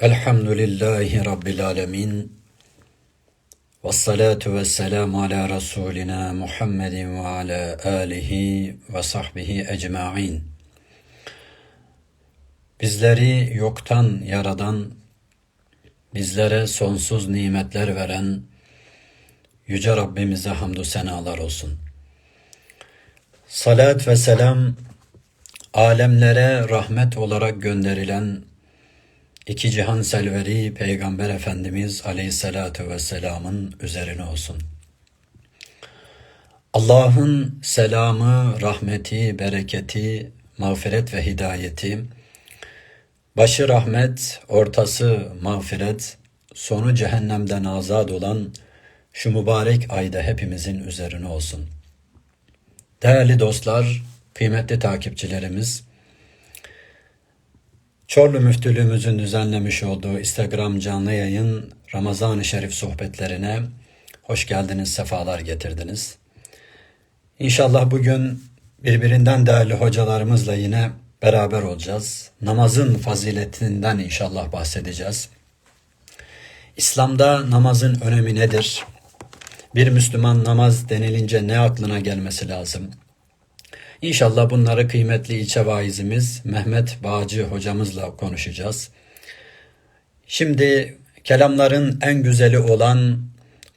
Elhamdülillahi Rabbil Alemin. Ve salatu ve selamu ala Resulina Muhammedin ve ala alihi ve sahbihi ecma'in. Bizleri yoktan yaradan, bizlere sonsuz nimetler veren Yüce Rabbimize hamdü senalar olsun. Salat ve selam alemlere rahmet olarak gönderilen iki cihan selveri Peygamber Efendimiz Aleyhisselatü Vesselam'ın üzerine olsun. Allah'ın selamı, rahmeti, bereketi, mağfiret ve hidayeti, başı rahmet, ortası mağfiret, sonu cehennemden azad olan şu mübarek ayda hepimizin üzerine olsun. Değerli dostlar, kıymetli takipçilerimiz, Çorlu Müftülüğümüzün düzenlemiş olduğu Instagram canlı yayın Ramazan-ı Şerif sohbetlerine hoş geldiniz, sefalar getirdiniz. İnşallah bugün birbirinden değerli hocalarımızla yine beraber olacağız. Namazın faziletinden inşallah bahsedeceğiz. İslam'da namazın önemi nedir? Bir Müslüman namaz denilince ne aklına gelmesi lazım? İnşallah bunları kıymetli ilçe vaizimiz Mehmet Bağcı hocamızla konuşacağız. Şimdi kelamların en güzeli olan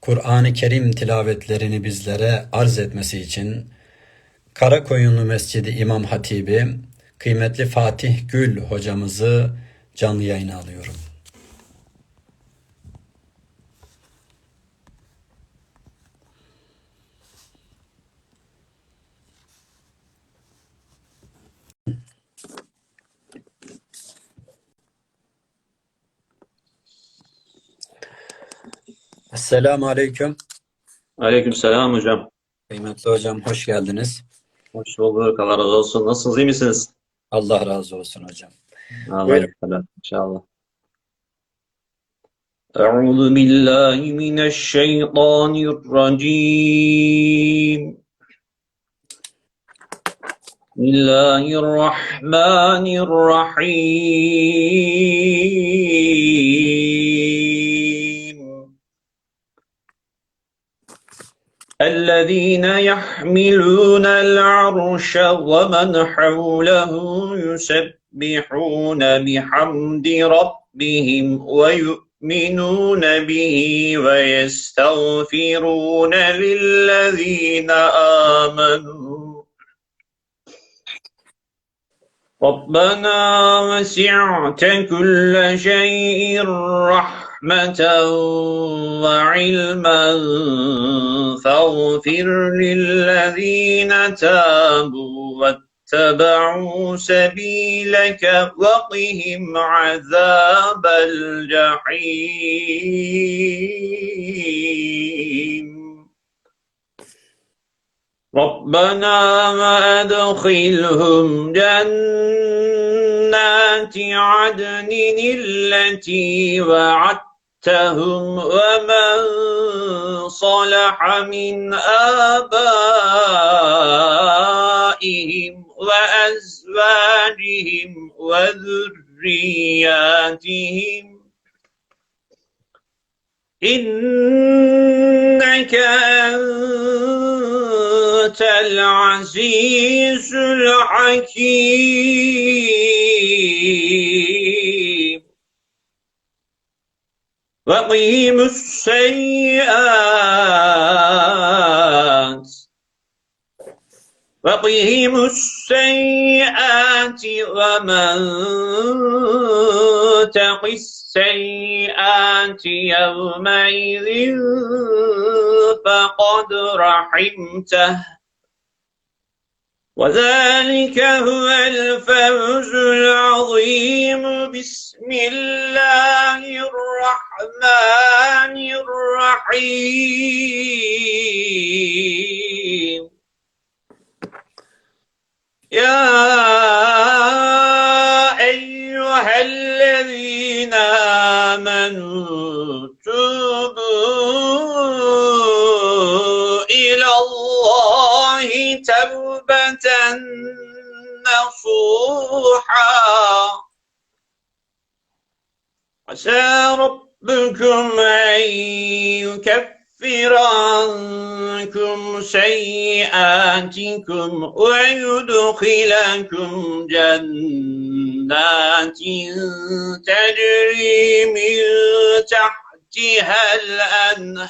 Kur'an-ı Kerim tilavetlerini bizlere arz etmesi için Karakoyunlu Mescidi İmam Hatibi kıymetli Fatih Gül hocamızı canlı yayına alıyorum. Esselamu Aleyküm. Aleykümselam hocam. Kıymetli hocam hoş geldiniz. Hoş bulduk. Allah razı olsun. Nasılsınız? iyi misiniz? Allah razı olsun hocam. Allah Buyurun. selam. İnşallah. أعوذ بالله من الشيطان الرجيم بسم الله الرحمن الرحيم الذين يحملون العرش ومن حوله يسبحون بحمد ربهم ويؤمنون به ويستغفرون للذين آمنوا. ربنا وسعت كل شيء رحمة وعلما فاغفر للذين تابوا واتبعوا سبيلك وقهم عذاب الجحيم. ربنا وأدخلهم جنات عدن التي وعدتهم ومن صلح من آبائهم وأزواجهم وذرياتهم إنك أنت العزيز الحكيم وقيم السيئات وقهم السيئات ومن تق السيئات يومئذ فقد رحمته وذلك هو الفوز العظيم. بسم الله الرحمن الرحيم. يا أيها الذين آمنوا توبوا إلى الله توبة نصوحا عسى ربكم أن يكفر عنكم سيئاتكم ويدخلكم جنات تجري من تحتها الأنهار.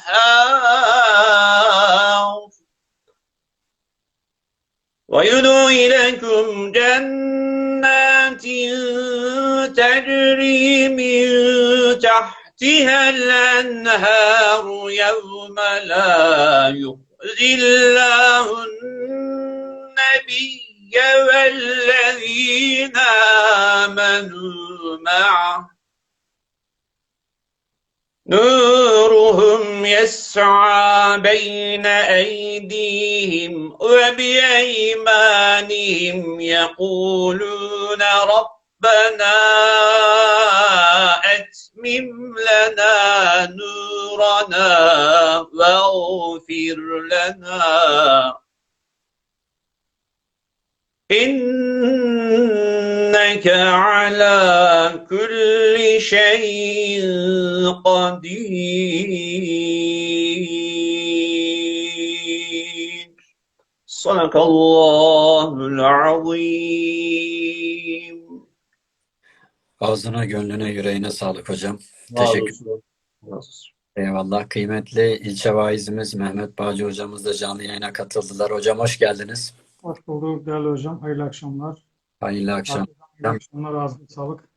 ويدخلكم جنات تجري من تحتها الأنهار يوم لا يخزي الله النبي والذين آمنوا معه. نورهم يسعى بين أيديهم وبأيمانهم يقولون ربنا أتمم لنا نورنا واغفر لنا إنك على كل شيء قدير صدق الله العظيم Ağzına, gönlüne, yüreğine sağlık hocam. Razı Teşekkür olsun. Razı olsun. Eyvallah. Kıymetli ilçe vaizimiz Mehmet Bağcı hocamız da canlı yayına katıldılar. Hocam hoş geldiniz. Hoş bulduk değerli hocam. Hayırlı akşamlar. Hayırlı akşam. Hayırlı akşamlar. Ağzına sağlık.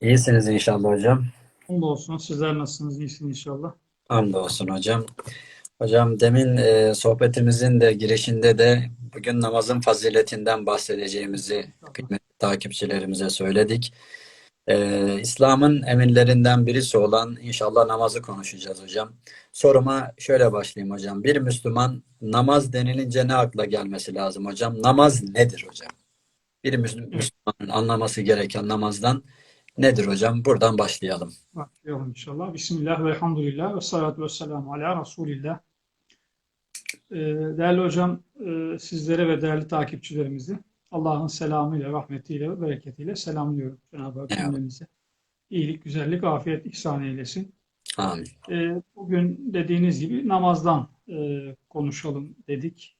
İyisiniz inşallah hocam. Hamdolsun. Sizler nasılsınız? İyisiniz inşallah. Hamdolsun hocam. Hocam demin e, sohbetimizin de girişinde de bugün namazın faziletinden bahsedeceğimizi kıymetli takipçilerimize söyledik. E, İslam'ın emirlerinden birisi olan inşallah namazı konuşacağız hocam. Soruma şöyle başlayayım hocam. Bir Müslüman namaz denilince ne akla gelmesi lazım hocam? Namaz nedir hocam? Bir Müsl- Müslümanın anlaması gereken namazdan nedir hocam? Buradan başlayalım. Başlayalım inşallah. Bismillah ve elhamdülillah ve salatu ve selamu ala Resulillah. Ee, değerli hocam, e, sizlere ve değerli takipçilerimizi Allah'ın selamıyla, rahmetiyle ve bereketiyle selamlıyorum. Cenab-ı Hak cümlemize iyilik, güzellik, afiyet ihsan eylesin. Amin. Ee, bugün dediğiniz gibi namazdan e, konuşalım dedik.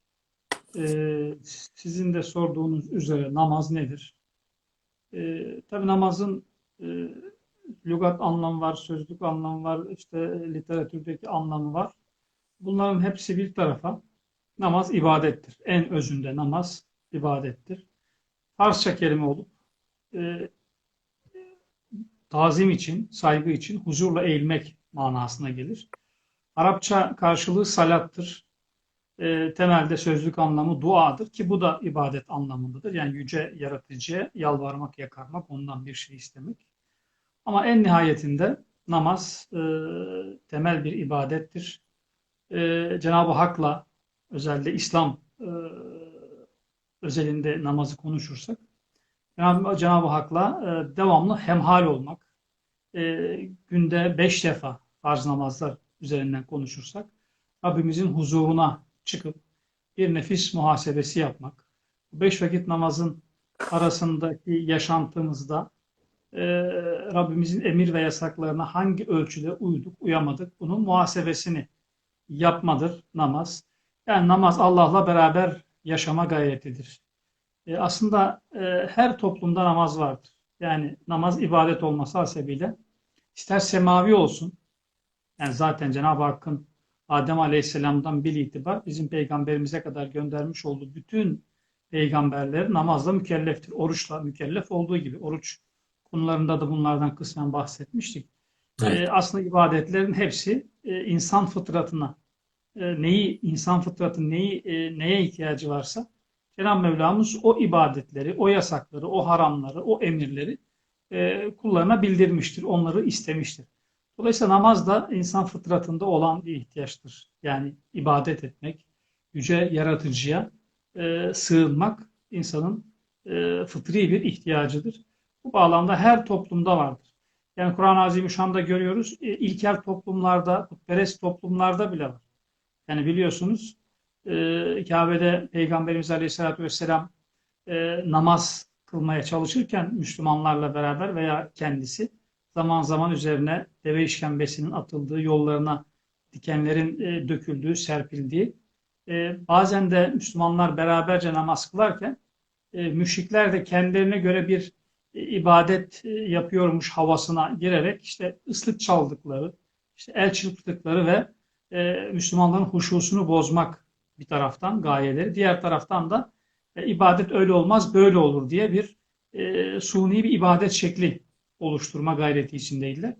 Ee, sizin de sorduğunuz üzere namaz nedir? Ee, tabii namazın e, lügat anlamı var, sözlük anlamı var, işte literatürdeki anlamı var. Bunların hepsi bir tarafa. Namaz ibadettir. En özünde namaz ibadettir. Farsça kelime olup e, tazim için, saygı için huzurla eğilmek manasına gelir. Arapça karşılığı salattır. E, temelde sözlük anlamı duadır ki bu da ibadet anlamındadır. Yani yüce yaratıcıya yalvarmak, yakarmak, ondan bir şey istemek. Ama en nihayetinde namaz e, temel bir ibadettir. E, Cenab-ı Hak'la özellikle İslam e, özelinde namazı konuşursak Cenab-ı, Hak'la e, devamlı hemhal olmak, e, günde beş defa farz namazlar üzerinden konuşursak Rabbimizin huzuruna çıkıp bir nefis muhasebesi yapmak, beş vakit namazın arasındaki yaşantımızda e, Rabbimizin emir ve yasaklarına hangi ölçüde uyduk, uyamadık bunun muhasebesini yapmadır namaz. Yani namaz Allah'la beraber yaşama gayretidir. E, aslında e, her toplumda namaz vardır. Yani namaz ibadet olması hasebiyle ister semavi olsun, yani zaten Cenab-ı Hakk'ın Adem Aleyhisselam'dan bir itibar bizim peygamberimize kadar göndermiş olduğu bütün peygamberler namazla mükelleftir. Oruçla mükellef olduğu gibi. Oruç konularında da bunlardan kısmen bahsetmiştik. Evet. E, aslında ibadetlerin hepsi e, insan fıtratına e, neyi insan fıtratı neyi e, neye ihtiyacı varsa Cenab-ı Mevlamız o ibadetleri, o yasakları, o haramları, o emirleri e, kullarına bildirmiştir, onları istemiştir. Dolayısıyla namaz da insan fıtratında olan bir ihtiyaçtır. Yani ibadet etmek, yüce yaratıcıya e, sığınmak insanın e, fıtri bir ihtiyacıdır. Bu bağlamda her toplumda vardır. Yani Kur'an-ı Azimüşşan'da görüyoruz, e, ilkel toplumlarda, putperest toplumlarda bile var. Yani biliyorsunuz e, Kabe'de Peygamberimiz Aleyhisselatü Vesselam e, namaz kılmaya çalışırken Müslümanlarla beraber veya kendisi zaman zaman üzerine deve işkembesinin atıldığı, yollarına dikenlerin e, döküldüğü, serpildiği, e, bazen de Müslümanlar beraberce namaz kılarken e, müşrikler de kendilerine göre bir ibadet yapıyormuş havasına girerek işte ıslık çaldıkları, işte el çırptıkları ve Müslümanların huşusunu bozmak bir taraftan gayeleri, diğer taraftan da ibadet öyle olmaz böyle olur diye bir e, suni bir ibadet şekli oluşturma gayreti içindeydiler.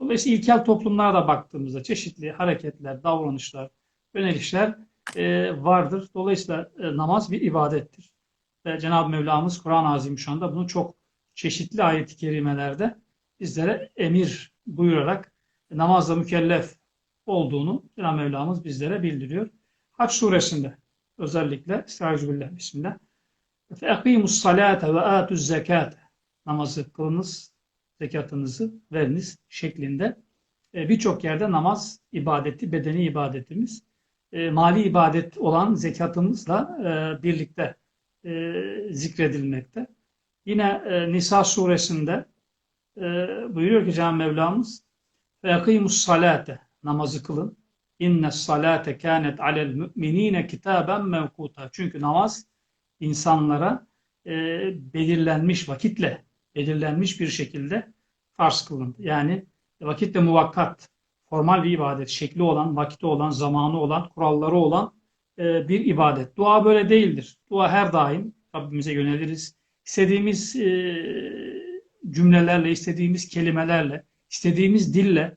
Dolayısıyla ilkel toplumlara da baktığımızda çeşitli hareketler, davranışlar, yönelişler e, vardır. Dolayısıyla e, namaz bir ibadettir. Ve Cenab-ı Mevlamız Kur'an-ı Azimüşşan'da bunu çok çeşitli ayet-i kerimelerde bizlere emir buyurarak namazla mükellef olduğunu Cenab-ı Mevlamız bizlere bildiriyor. Haç suresinde özellikle Estağfirullah Bismillah. Fe ekimus salate ve atuz zekate namazı kılınız, zekatınızı veriniz şeklinde e, birçok yerde namaz ibadeti, bedeni ibadetimiz, e, mali ibadet olan zekatımızla e, birlikte e, zikredilmekte. Yine e, Nisa suresinde e, buyuruyor ki Cenab-ı Mevlamız فَاَقِيمُ الصَّلَاةَ Namazı kılın. İnne salate kânet alel müminine kitaben mevkuta. Çünkü namaz insanlara e, belirlenmiş vakitle belirlenmiş bir şekilde farz kılındı. Yani vakitle muvakkat, formal bir ibadet, şekli olan, vakti olan, zamanı olan, kuralları olan e, bir ibadet. Dua böyle değildir. Dua her daim Rabbimize yöneliriz. İstediğimiz e, cümlelerle, istediğimiz kelimelerle, istediğimiz dille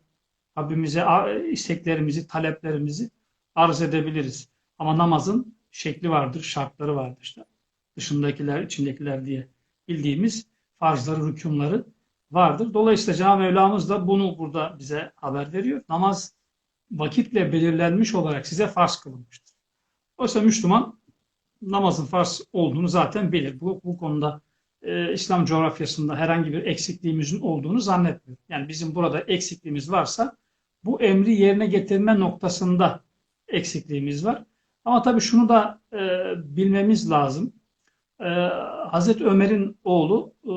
Rabbimize isteklerimizi, taleplerimizi arz edebiliriz. Ama namazın şekli vardır, şartları vardır işte. Dışındakiler, içindekiler diye bildiğimiz farzları, rükunları vardır. Dolayısıyla Cenab-ı Mevlamız da bunu burada bize haber veriyor. Namaz vakitle belirlenmiş olarak size farz kılınmıştır. Oysa Müslüman namazın farz olduğunu zaten bilir. Bu, bu konuda e, İslam coğrafyasında herhangi bir eksikliğimizin olduğunu zannetmiyorum. Yani bizim burada eksikliğimiz varsa bu emri yerine getirme noktasında eksikliğimiz var. Ama tabii şunu da e, bilmemiz lazım. E, Hazreti Ömer'in oğlu e,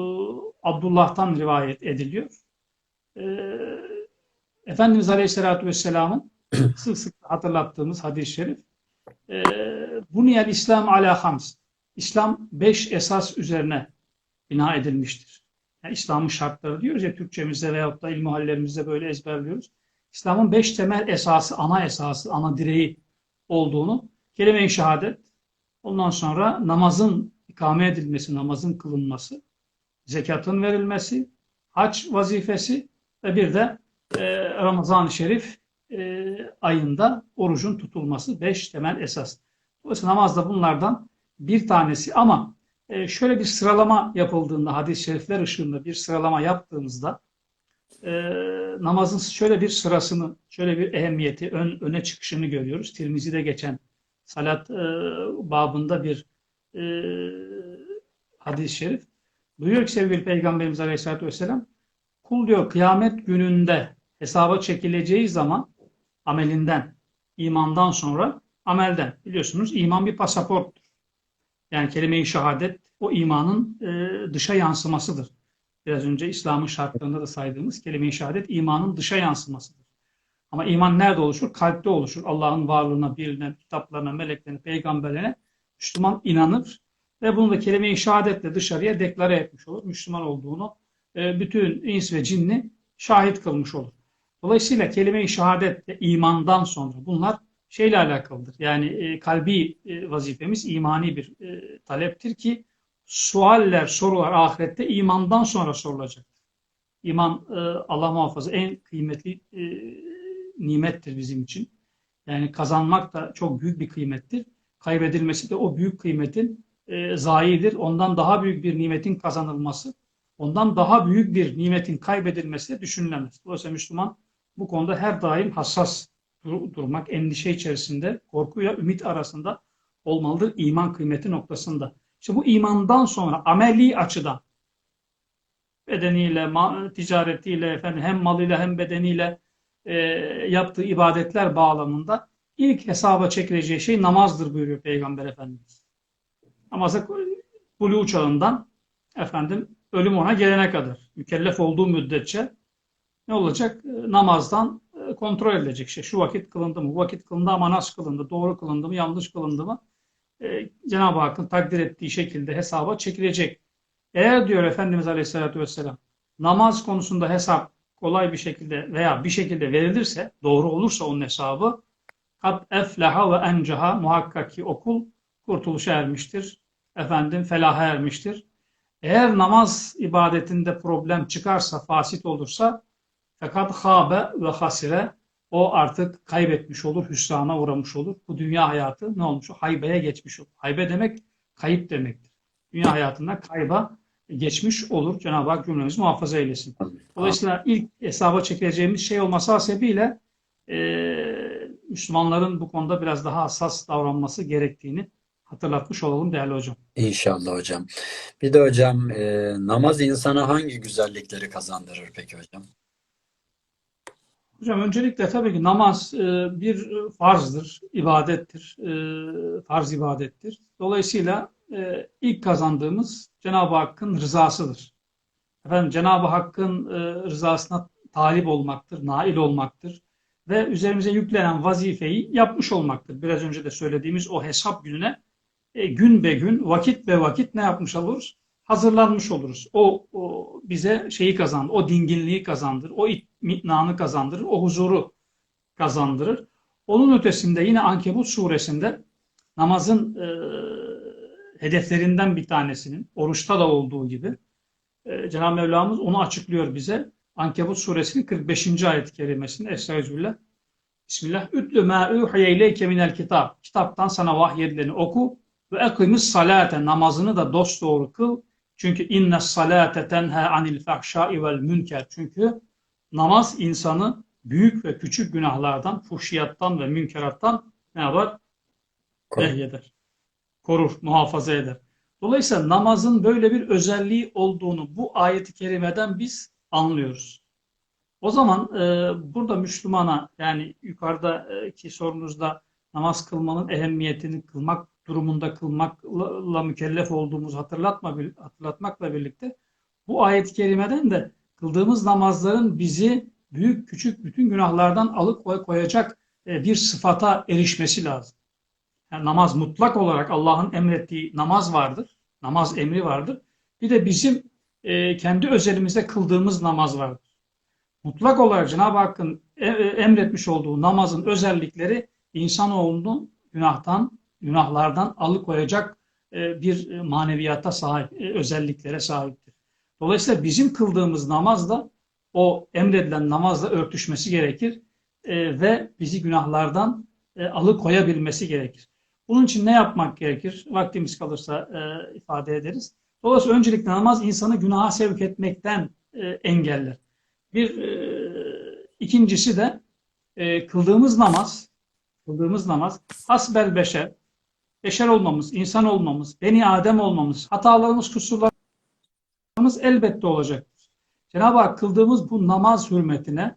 Abdullah'tan rivayet ediliyor. E, Efendimiz Aleyhisselatü Vesselam'ın sık sık hatırlattığımız hadis-i şerif e, Buniyel İslam ala hams. İslam beş esas üzerine bina edilmiştir. Yani İslam'ın şartları diyoruz ya Türkçemizde veyahut da ilmi hallerimizde böyle ezberliyoruz. İslam'ın beş temel esası, ana esası, ana direği olduğunu kelime-i şehadet, ondan sonra namazın ikame edilmesi, namazın kılınması, zekatın verilmesi, hac vazifesi ve bir de e, Ramazan-ı Şerif e, ayında orucun tutulması beş temel esas. Dolayısıyla namazda bunlardan bir tanesi ama e, şöyle bir sıralama yapıldığında hadis-i şerifler ışığında bir sıralama yaptığımızda e, namazın şöyle bir sırasını, şöyle bir ehemmiyeti, ön, öne çıkışını görüyoruz. Tirmizi'de geçen salat e, babında bir e, hadis-i şerif. Buyuruyor ki sevgili Peygamberimiz Aleyhisselatü Vesselam, kul diyor kıyamet gününde hesaba çekileceği zaman amelinden, imandan sonra amelden. Biliyorsunuz iman bir pasaporttur. Yani kelime-i şehadet o imanın e, dışa yansımasıdır. Biraz önce İslam'ın şartlarında da saydığımız kelime-i şehadet imanın dışa yansımasıdır. Ama iman nerede oluşur? Kalpte oluşur. Allah'ın varlığına, birliğine, kitaplarına, meleklerine, peygamberlerine Müslüman inanır ve bunu da kelime-i şehadetle dışarıya deklare etmiş olur. Müslüman olduğunu e, bütün ins ve cinni şahit kılmış olur. Dolayısıyla kelime-i şehadet ve imandan sonra bunlar şeyle alakalıdır. Yani e, kalbi e, vazifemiz imani bir taleptir ki sualler, sorular ahirette imandan sonra sorulacaktır. İman Allah muhafaza en kıymetli nimettir bizim için. Yani kazanmak da çok büyük bir kıymettir. Kaybedilmesi de o büyük kıymetin e, zayidir. Ondan daha büyük bir nimetin kazanılması, ondan daha büyük bir nimetin kaybedilmesi düşünülemez. Dolayısıyla Müslüman bu konuda her daim hassas dur durmak, endişe içerisinde, korkuyla ümit arasında olmalıdır iman kıymeti noktasında. İşte bu imandan sonra ameli açıdan bedeniyle, ticaretiyle, efendim hem malıyla hem bedeniyle e, yaptığı ibadetler bağlamında ilk hesaba çekileceği şey namazdır buyuruyor Peygamber Efendimiz. Namazı buluğ çağından efendim ölüm ona gelene kadar mükellef olduğu müddetçe ne olacak? E, Namazdan e, kontrol edilecek. İşte şu vakit kılındı mı? Bu vakit kılındı ama nasıl kılındı? Doğru kılındı mı? Yanlış kılındı mı? E, Cenab-ı Hakk'ın takdir ettiği şekilde hesaba çekilecek. Eğer diyor Efendimiz Aleyhisselatü Vesselam namaz konusunda hesap kolay bir şekilde veya bir şekilde verilirse, doğru olursa onun hesabı kat efleha ve encaha muhakkak ki okul kurtuluşa ermiştir. Efendim felaha ermiştir. Eğer namaz ibadetinde problem çıkarsa, fasit olursa fakat habe ve hasire o artık kaybetmiş olur, hüsrana uğramış olur. Bu dünya hayatı ne olmuş? Haybeye geçmiş olur. Haybe demek kayıp demektir. Dünya hayatında kayba geçmiş olur. Cenab-ı Hak cümlemizi muhafaza eylesin. Dolayısıyla ilk hesaba çekileceğimiz şey olması hasebiyle eee Müslümanların bu konuda biraz daha hassas davranması gerektiğini hatırlatmış olalım değerli hocam. İnşallah hocam. Bir de hocam e, namaz insana hangi güzellikleri kazandırır peki hocam? Hocam öncelikle tabii ki namaz e, bir farzdır, ibadettir, e, farz ibadettir. Dolayısıyla e, ilk kazandığımız Cenab-ı Hakk'ın rızasıdır. Efendim Cenab-ı Hakk'ın e, rızasına talip olmaktır, nail olmaktır ve üzerimize yüklenen vazifeyi yapmış olmaktır. Biraz önce de söylediğimiz o hesap gününe e, gün be gün, vakit be vakit ne yapmış oluruz? Hazırlanmış oluruz. O, o bize şeyi kazandır, o dinginliği kazandırır, o itminanı kazandırır, o huzuru kazandırır. Onun ötesinde yine Ankebut suresinde namazın e, hedeflerinden bir tanesinin, oruçta da olduğu gibi e, Cenab-ı Mevlamız onu açıklıyor bize. Ankebut suresinin 45. ayet-i kerimesinde Estağfirullah. Bismillah. Ütlü mâ uhiye ileyke minel kitap. Kitaptan sana vahyedileni oku ve ekimiz salate namazını da dost doğru kıl. Çünkü inne salate tenha anil fahşai vel münker. Çünkü namaz insanı büyük ve küçük günahlardan, fuhşiyattan ve münkerattan ne yapar? Nehyeder. Korur, muhafaza eder. Dolayısıyla namazın böyle bir özelliği olduğunu bu ayeti kerimeden biz anlıyoruz. O zaman e, burada Müslümana yani yukarıdaki sorunuzda namaz kılmanın ehemmiyetini kılmak durumunda kılmakla mükellef olduğumuzu hatırlatma, hatırlatmakla birlikte bu ayet-i kerimeden de kıldığımız namazların bizi büyük küçük bütün günahlardan alıkoyacak e, bir sıfata erişmesi lazım. Yani namaz mutlak olarak Allah'ın emrettiği namaz vardır. Namaz emri vardır. Bir de bizim e, kendi özelimizde kıldığımız namaz vardır. Mutlak olarak Cenab-ı Hakk'ın e, emretmiş olduğu namazın özellikleri insanoğlunu günahtan, günahlardan alıkoyacak e, bir e, maneviyata sahip, e, özelliklere sahiptir. Dolayısıyla bizim kıldığımız namaz da o emredilen namazla örtüşmesi gerekir ve bizi günahlardan alıkoyabilmesi gerekir. Bunun için ne yapmak gerekir? Vaktimiz kalırsa ifade ederiz. Dolayısıyla öncelikle namaz insanı günaha sevk etmekten engeller. Bir ikincisi de kıldığımız namaz, kıldığımız namaz hasbel beşer, beşer olmamız, insan olmamız, beni Adem olmamız, hatalarımız, kusurlarımız elbette olacaktır. Cenab-ı Hak kıldığımız bu namaz hürmetine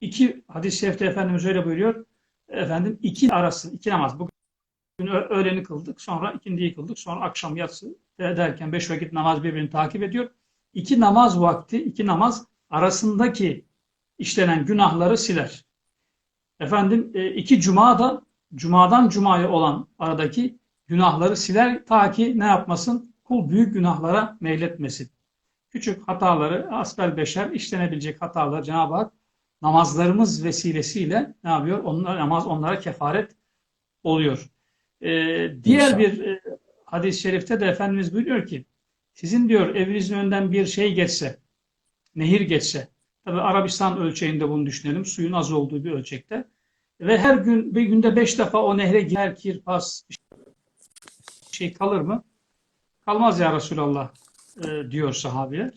iki hadis-i şerifte Efendimiz öyle buyuruyor. Efendim iki arası, iki namaz. Bugün öğleni kıldık, sonra ikindiyi kıldık, sonra akşam yatsı derken beş vakit namaz birbirini takip ediyor. İki namaz vakti, iki namaz arasındaki işlenen günahları siler. Efendim e, iki cuma da cumadan cumaya olan aradaki günahları siler ta ki ne yapmasın? Kul büyük günahlara meyletmesin. Küçük hataları asbel beşer işlenebilecek hatalar Cenab-ı Hak namazlarımız vesilesiyle ne yapıyor? Onlar, namaz onlara kefaret oluyor. Ee, diğer bir e, hadis-i şerifte de Efendimiz buyuruyor ki sizin diyor evinizin önünden bir şey geçse, nehir geçse, tabi Arabistan ölçeğinde bunu düşünelim, suyun az olduğu bir ölçekte ve her gün bir günde beş defa o nehre girer, kirpas, şey kalır mı? Kalmaz ya Resulallah e, diyor sahabiler.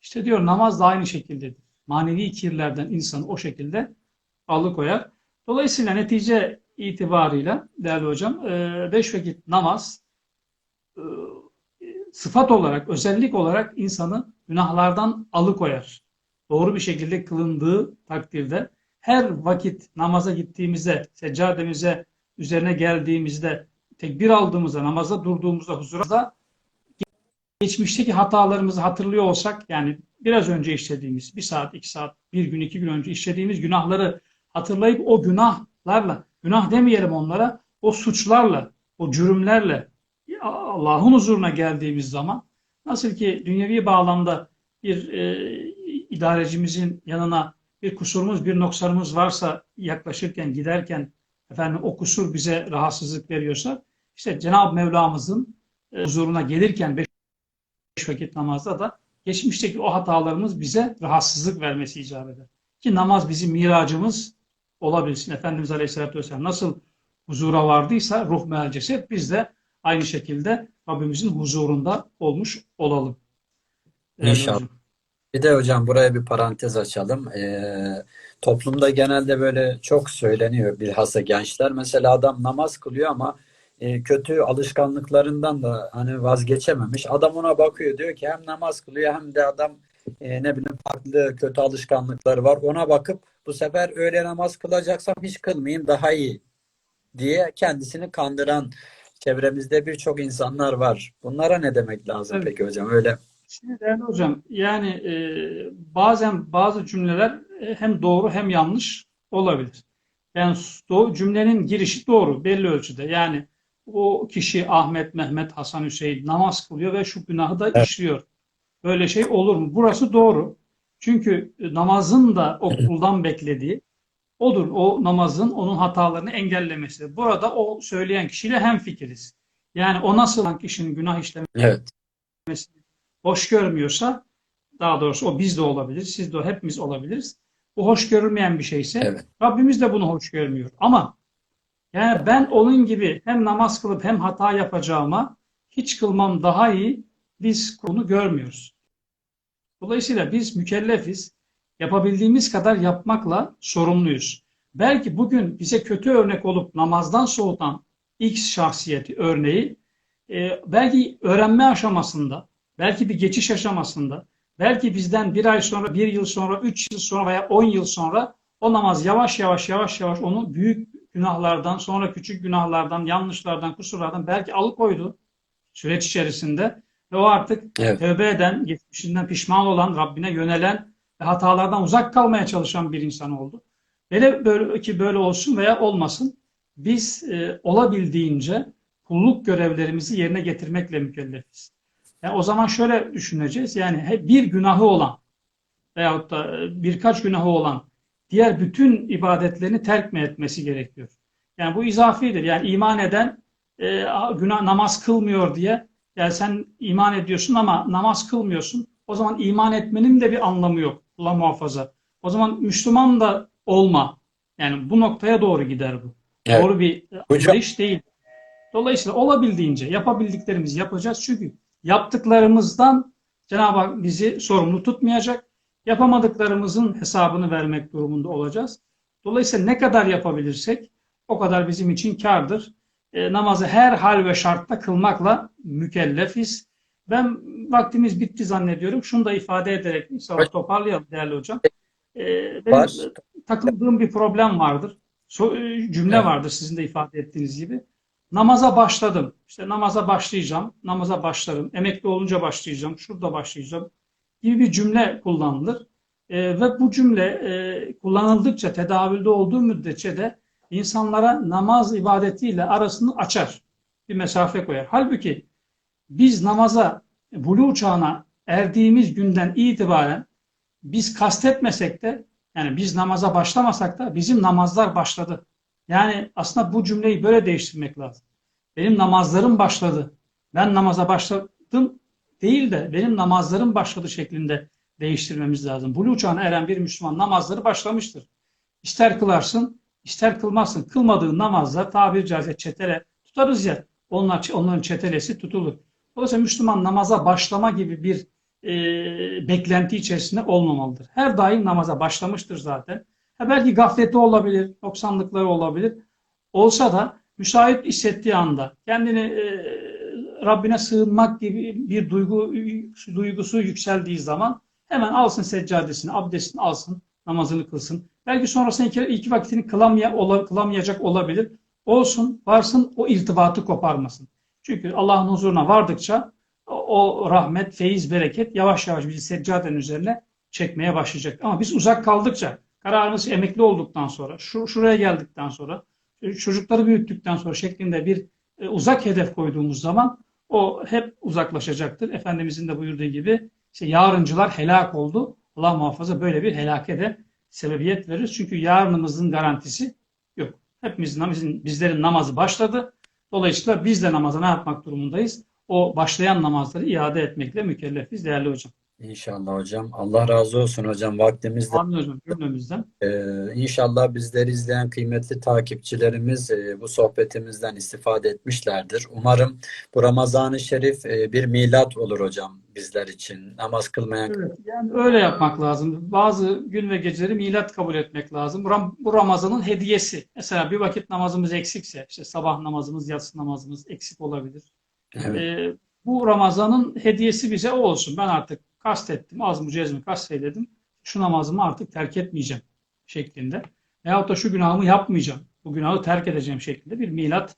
İşte diyor namaz da aynı şekildedir. Manevi kirlerden insanı o şekilde alıkoyar. Dolayısıyla netice itibarıyla değerli hocam e, beş vakit namaz e, sıfat olarak, özellik olarak insanı günahlardan alıkoyar. Doğru bir şekilde kılındığı takdirde her vakit namaza gittiğimizde, seccademize üzerine geldiğimizde, tekbir aldığımızda, namaza durduğumuzda, huzurda geçmişteki hatalarımızı hatırlıyor olsak yani biraz önce işlediğimiz bir saat, iki saat, bir gün, iki gün önce işlediğimiz günahları hatırlayıp o günahlarla, günah demeyelim onlara, o suçlarla, o cürümlerle Allah'ın huzuruna geldiğimiz zaman nasıl ki dünyevi bağlamda bir e, idarecimizin yanına bir kusurumuz, bir noksanımız varsa yaklaşırken, giderken efendim o kusur bize rahatsızlık veriyorsa işte Cenab-ı Mevlamızın e, huzuruna gelirken beş vakit namazda da geçmişteki o hatalarımız bize rahatsızlık vermesi icap eder. Ki namaz bizim miracımız olabilsin. Efendimiz Aleyhisselatü Vesselam nasıl huzura vardıysa ruh meal ceset biz de aynı şekilde Rabbimizin huzurunda olmuş olalım. İnşallah. Bir de hocam buraya bir parantez açalım. Ee, toplumda genelde böyle çok söyleniyor bilhassa gençler. Mesela adam namaz kılıyor ama e, kötü alışkanlıklarından da hani vazgeçememiş. Adam ona bakıyor diyor ki hem namaz kılıyor hem de adam e, ne bileyim farklı kötü alışkanlıkları var. Ona bakıp bu sefer öğle namaz kılacaksam hiç kılmayayım daha iyi diye kendisini kandıran çevremizde birçok insanlar var. Bunlara ne demek lazım Evet. peki hocam? Öyle Şimdi değerli hocam yani e, bazen bazı cümleler e, hem doğru hem yanlış olabilir. Yani cümlenin girişi doğru belli ölçüde. Yani o kişi Ahmet, Mehmet, Hasan, Hüseyin namaz kılıyor ve şu günahı da Evet. işliyor. Böyle şey olur mu? Burası doğru. Çünkü e, namazın da o kuldan beklediği odur. O namazın onun hatalarını engellemesi. Burada o söyleyen kişiyle hemfikiriz. Yani o nasıl olan kişinin günah işlemesi evet. hoş görmüyorsa daha doğrusu o biz de olabilir, siz de hepimiz olabiliriz. Bu hoş görülmeyen bir şeyse Evet. Rabbimiz de bunu hoş görmüyor. Ama yani ben onun gibi hem namaz kılıp hem hata yapacağıma hiç kılmam daha iyi biz bunu görmüyoruz. Dolayısıyla biz mükellefiz. Yapabildiğimiz kadar yapmakla sorumluyuz. Belki bugün bize kötü örnek olup namazdan soğutan X şahsiyeti örneği e, belki öğrenme aşamasında, belki bir geçiş aşamasında, belki bizden bir ay sonra, bir yıl sonra, üç yıl sonra veya on yıl sonra o namaz yavaş yavaş yavaş yavaş onu büyük günahlardan, sonra küçük günahlardan, yanlışlardan, kusurlardan belki alıkoydu süreç içerisinde ve o artık Evet. tövbe eden, geçmişinden pişman olan, Rabbine yönelen ve hatalardan uzak kalmaya çalışan bir insan oldu. Böyle, böyle ki böyle olsun veya olmasın biz e, olabildiğince kulluk görevlerimizi yerine getirmekle mükellefiz. Yani o zaman şöyle düşüneceğiz. Yani bir günahı olan veyahut da e, birkaç günahı olan diğer bütün ibadetlerini terk mi etmesi gerekiyor? Yani bu izafidir. Yani iman eden e, günah namaz kılmıyor diye yani sen iman ediyorsun ama namaz kılmıyorsun. O zaman iman etmenin de bir anlamı yok. Allah muhafaza. O zaman Müslüman da olma. Yani bu noktaya doğru gider bu. Evet. Doğru bir Hocam- anlayış değil. Dolayısıyla olabildiğince yapabildiklerimizi yapacağız. Çünkü yaptıklarımızdan Cenab-ı Hak bizi sorumlu tutmayacak. Yapamadıklarımızın hesabını vermek durumunda olacağız. Dolayısıyla ne kadar yapabilirsek o kadar bizim için kârdır. E, namazı her hal ve şartta kılmakla mükellefiz. Ben vaktimiz bitti zannediyorum. Şunu da ifade ederek inşallah toparlayalım değerli hocam. E, benim Var. takıldığım bir problem vardır. So- e, cümle Evet. vardır sizin de ifade ettiğiniz gibi. Namaza başladım. İşte namaza başlayacağım. Namaza başlarım. Emekli olunca başlayacağım. Şurada başlayacağım. Gibi bir cümle kullanılır. E, ve bu cümle e, kullanıldıkça tedavülde olduğu müddetçe de insanlara namaz ibadetiyle arasını açar. Bir mesafe koyar. Halbuki biz namaza, buluğ çağına erdiğimiz günden itibaren biz kastetmesek de yani biz namaza başlamasak da bizim namazlar başladı. Yani aslında bu cümleyi böyle değiştirmek lazım. Benim namazlarım başladı. Ben namaza başladım değil de benim namazlarım başladı şeklinde değiştirmemiz lazım. Buluğ çağına eren bir Müslüman namazları başlamıştır. İster kılarsın, ister kılmazsın. Kılmadığın namazlar tabir caizse çetele tutarız ya. Onlar, onların çetelesi tutulur. Dolayısıyla Müslüman namaza başlama gibi bir e, beklenti içerisinde olmamalıdır. Her daim namaza başlamıştır zaten. Ha, belki gafleti olabilir, noksanlıkları olabilir. Olsa da müsait hissettiği anda kendini e, Rabbine sığınmak gibi bir duygu duygusu yükseldiği zaman hemen alsın seccadesini, abdestini alsın, namazını kılsın. Belki sonrasında iki, iki vakitini kılamaya, ola, kılamayacak olabilir. Olsun, varsın o irtibatı koparmasın. Çünkü Allah'ın huzuruna vardıkça o rahmet, feyiz, bereket yavaş yavaş bizi seccadenin üzerine çekmeye başlayacak. Ama biz uzak kaldıkça, kararımız emekli olduktan sonra, şu şuraya geldikten sonra, çocukları büyüttükten sonra şeklinde bir e, uzak hedef koyduğumuz zaman o hep uzaklaşacaktır. Efendimizin de buyurduğu gibi işte yarıncılar helak oldu. Allah muhafaza böyle bir helake de sebebiyet verir. Çünkü yarınımızın garantisi yok. Hepimizin, bizim, bizlerin namazı başladı. Dolayısıyla biz de namaza ne yapmak durumundayız? O başlayan namazları iade etmekle mükellefiz değerli hocam. İnşallah hocam. Allah razı olsun hocam. Vaktimiz de Amin hocam cümlemizden. Ee, inşallah bizleri izleyen kıymetli takipçilerimiz e, bu sohbetimizden istifade etmişlerdir. Umarım bu Ramazan-ı Şerif e, bir milat olur hocam bizler için. Namaz kılmayan Evet, yani öyle yapmak lazım. Bazı gün ve geceleri milat kabul etmek lazım. Bu Ramazan'ın hediyesi. Mesela bir vakit namazımız eksikse, işte sabah namazımız, yatsı namazımız eksik olabilir. Evet. Ee, bu Ramazan'ın hediyesi bize o olsun. Ben artık kastettim, az mı cez mi kasteyledim. Şu namazımı artık terk etmeyeceğim şeklinde. Veyahut da şu günahımı yapmayacağım. Bu günahı terk edeceğim şeklinde bir milat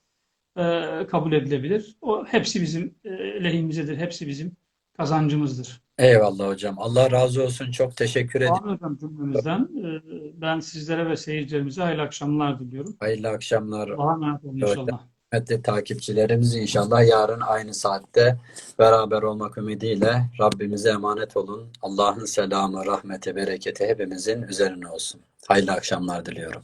e, kabul edilebilir. O hepsi bizim e, lehimizedir. Hepsi bizim kazancımızdır. Eyvallah hocam. Allah razı olsun. Çok teşekkür ederim. Hocam cümlemizden. Ee, Ben sizlere ve seyircilerimize hayırlı akşamlar diliyorum. Hayırlı akşamlar. Allah'a emanet olun inşallah. Kıymetli takipçilerimiz inşallah yarın aynı saatte beraber olmak ümidiyle Rabbimize emanet olun. Allah'ın selamı, rahmeti, bereketi hepimizin üzerine olsun. Hayırlı akşamlar diliyorum.